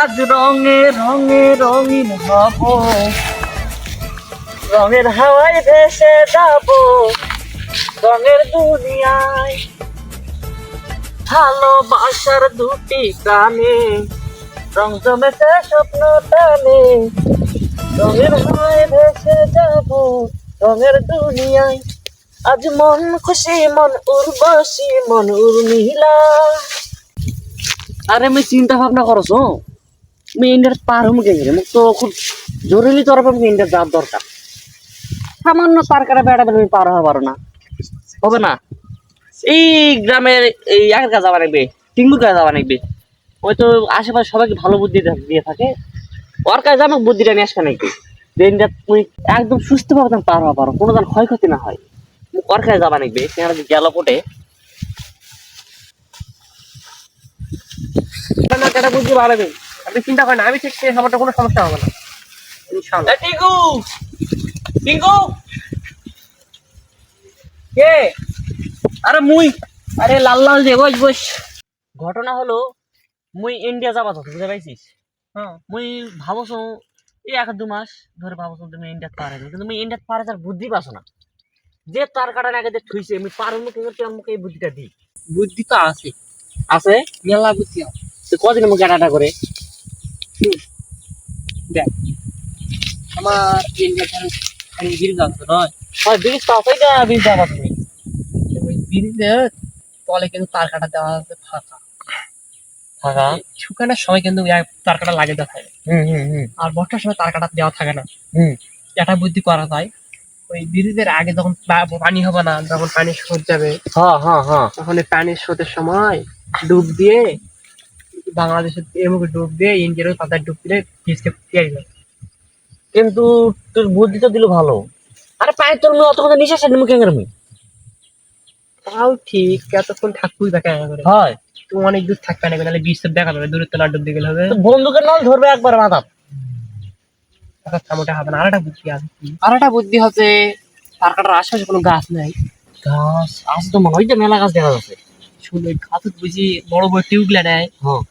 আজ রঙে রঙে রঙিন হব। রঙের হাওয়ায় ভেসে যাব। রঙের দুনিয়ায় ভালোবাসার দুটি কানে রং জমেছে স্বপ্ন টানে রঙের হাওয়ায় ভেসে যাব। রঙের দুনিয়ায় আজ মন খুশি, মন উর্বশী, মন উর্মিলা। আরে, আমি চিন্তা ভাবনা করছ? ইন্ডিয়ার পার হম কে মোক তো খুব জরুরি তরফ আমি ইন্ডিয়ার যাওয়ার দরকার। সামান্য তার কাটা বেড়া বেড়া পার হওয়া পারো না। হবে না? এই গ্রামের এই একের কাজ যাওয়া লাগবে টিঙ্গুর কাজ যাওয়া লাগবে ওই তো আশেপাশে সবাইকে ভালো বুদ্ধি দিয়ে থাকে। ওর কাছে আমাকে বুদ্ধিটা নিয়ে আসবে নাকি? দিনটা তুমি একদম সুস্থভাবে তুমি পার হওয়া পারো কোনো যেন ক্ষয়ক্ষতি না হয়। ওর কাছে যাবা লাগবে সেখানে গেল কোটে যেটা বুঝতে পারবেন আপনি চিন্তা করেন আমি ঠিক সেই কোনো সমস্যা হবে না। ইনশাআল্লাহ। টিঙ্কু! টিঙ্কু! কে? আরে মুই! আরে লাল লাল যে বস বস। ঘটনা হলো মুই ইন্ডিয়া যাবা তো বুঝতে পাইছিস? হ্যাঁ। মুই ভাবছ এই এক দু মাস ধরে ভাবছ তুমি ইন্ডিয়া পারে কিন্তু মুই ইন্ডিয়া পারে তার বুদ্ধি পাছো না। যে তার কাটা আগে যে ঠুইছে আমি পারো মুখে আমাকে এই বুদ্ধিটা দিই। বুদ্ধি তো আছে। আছে? মেলা বুদ্ধি আছে। কদিন আটাটা করে? দেখ। আমার ইন্ডিয়া ব্রিজ আছে নয়। হয় বিরিজ তো আছে যা বিরিজ যাবা তুমি। ওই ব্রিজের তলে কিন্তু তার কাটা দেওয়া আছে ফাঁকা। ফাঁকা? শুকানোর সময় কিন্তু তার কাটা লাগে দেওয়া থাকে হুম হুম হুম। আর বর্ষার সময় তার কাটা দেওয়া থাকে না। হুম। এটা বুদ্ধি করা যায়। ওই ব্রিজের আগে যখন পানি হবে না যখন পানি স্রোত যাবে হ্যাঁ হ্যাঁ হ্যাঁ। তখন পানির স্রোতের সময় ডুব দিয়ে বাংলাদেশের এমুকে ডুব দিয়ে ইন্ডিয়ার ওই পাতায় ডুব দিলে ব্রিজটা তৈরি হয় কিন্তু তোর বুদ্ধি তো দিল ভালো। আরে পায়ে তোর মুখে অত কথা নিঃশ্বাস মুখে আমি তাও ঠিক এতক্ষণ থাকবই দেখা করে? হয়। তুমি অনেক দূর থাকবে না নাহলে বিশ দেখা যাবে দূরত্ব না ডুব দিয়ে গেলে হবে। তো বন্দুকের নল ধরবে একবার মাথা আচ্ছা মোটা হবে না আরেকটা বুদ্ধি আছে। আরেকটা বুদ্ধি হচ্ছে তার কাটার আশেপাশে কোনো গাছ নাই। গাছ? আছে তো মনে হয় যে মেলা গাছ দেখা যাচ্ছে। শুনে গাছ বুঝি বড় বড় টিউবগুলা নেয় হ্যাঁ।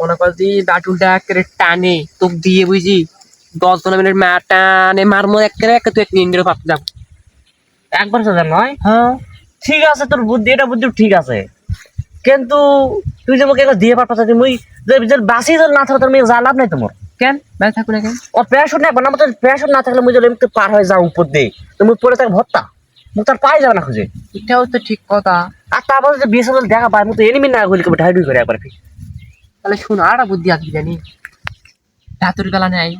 মনে কর যে একেবারে টানে তোক দিয়ে বুঝি দশ পনেরো মিনিট মা টানে মারমো একেবারে একে তুই এক ইন্ডিয়ার পাতে যাব। একবার সোজা নয়? হ্যাঁ। ঠিক আছে তোর বুদ্ধি এটা বুদ্ধি ঠিক আছে। কিন্তু তুই যে একবার দিয়ে পারপাস মুই যে যে বাসি যদি না থাকে তোর মেয়ে যা লাভ নাই তোমার। কেন? না কেন? ও প্রেশার না তোর প্রেশার না থাকলে মুই যদি পার হয়ে যাও উপর দিয়ে তুমি পরে তাকে মুখ তার পায়ে যাবে না খুঁজে। এটাও তো ঠিক কথা। আর তারপর যে সাল দেখা পায় মুখ তো এনিমি না গুলি করে ঢাই করে একবার তাহলে শুন আর বুদ্ধি কি জানি। রাতের বেলা নেই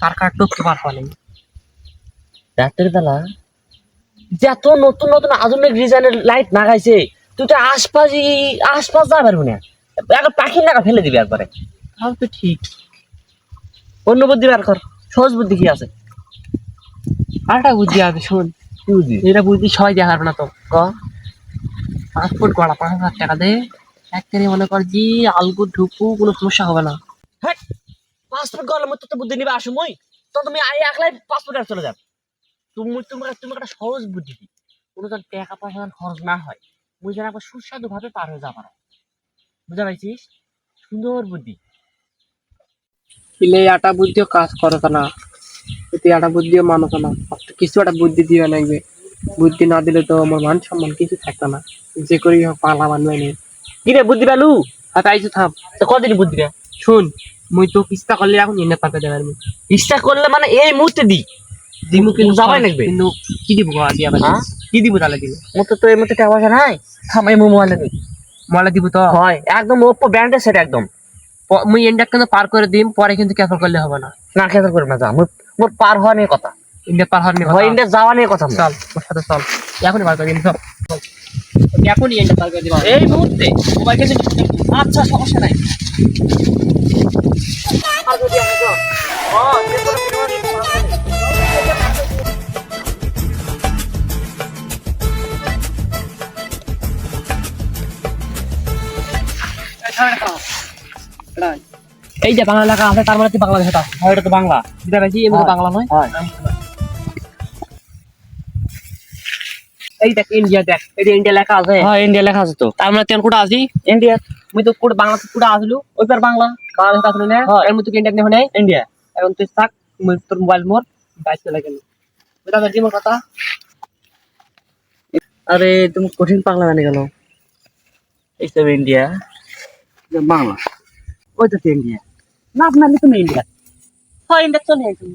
তার কাটা টপকে পার হওয়া নেই রাতের বেলা? যত নতুন নতুন আধুনিক ডিজাইনের লাইট লাগাইছে তুই তো আশপাশ আশপাশ যা পারবি না একবার পাখি নাকা ফেলে দিবি একবারে তাও তো ঠিক। অন্য বুদ্ধি বার কর সহজ বুদ্ধি কি আছে? আর একটা বুদ্ধি আছে শোন। কি এটা বুদ্ধি সবাই দেখা পারবে না তো। ক? পাসপোর্ট করা পাঁচ হাজার টাকা দে। মনে কর যে আলগু ঢুকু কোনো সমস্যা হবে না। হ্যাঁ পাসপোর্ট করলে মই তো বুদ্ধি নিবে তো তুমি আই একলাই পাসপোর্ট আর চলে যাবে তুমি তুমি তুমি একটা সহজ বুদ্ধি দি। কোনো যেন টাকা পয়সা যেন খরচ না হয়। মুই যেন একবার সুস্বাদু ভাবে পার হয়ে যাবার। বুঝা পাইছিস? সুন্দর বুদ্ধি। দিলে একটা বুদ্ধিও কাজ করে না। এতে একটা বুদ্ধিও মানত না। কিছু একটা বুদ্ধি দিবে লাগবে। বুদ্ধি না দিলে তো আমার মান সম্মান কিছু থাকতো না। যে করি হোক পালা বানবে নি কি রে বুদ্ধি পেলু? আর তাইছো থাম। তো কদিন বুদ্ধি রে? শুন মুই তো কিস্তা করলে এখন এনে পাকে দেবে আমি ইচ্ছা করলে মানে এই মুহূর্তে দি। দিমু কিন্তু যাবাই লাগবে। কিন্তু কি দিব আদি আবার? হ্যাঁ? কি দিব তাহলে দিব মোর তো এই মুহূর্তে টাকা পয়সা নাই। থাম এই মোবাইলে নি মলা দিব তো? হয় একদম ওপ্পো ব্র্যান্ডের সেট একদম। মুই ইন্ডিয়া কিন্তু পার করে দিম পরে কিন্তু ক্যান্সেল করলে হবে না। না খেতে করবে না যা। মোর পার হওয়া নিয়ে কথা। ইন্ডিয়া হওয়ার নিয়ে হয় ইন্ডিয়া যাওয়া নিয়ে কথা চল ওর সাথে চল। এখনই বার করে দিন চল। এখনই ইন্ডিয়া পার করে দিবা। এই মুহূর্তে মোবাইল কিন্তু আচ্ছা সমস্যা নাই। আর যদি আমি তো ও। এই যে বাংলা লেখা আছে তার মানে বাংলাদেশে এটা। তো বাংলা। বুঝতে পারছি? এমনি বাংলা নয়? এই দেখ ইন্ডিয়া দেখ এই ইন্ডিয়া লেখা আছে। হ্যাঁ ইন্ডিয়া লেখা আছে তো। তার মানে তেন কোটা আছি ইন্ডিয়া মুই তো কোটা বাংলাদেশ কোটা আসলু। ওই পার বাংলা। বাংলাদেশ আসলু না। হ্যাঁ। এর মধ্যে ইন্ডিয়া নেই নাই? ইন্ডিয়া এখন তুই থাক মুই তোর মোবাইল মোর বাইশ লাগে বুঝা গেছি মোর কথা? আরে তুমি কঠিন পাগলা জানি গেল এইসব ইন্ডিয়া বাংলা। ওই তো ইন্ডিয়া না আপনার তুমি ইন্ডিয়া হ্যাঁ ইন্ডিয়া চলে আইছি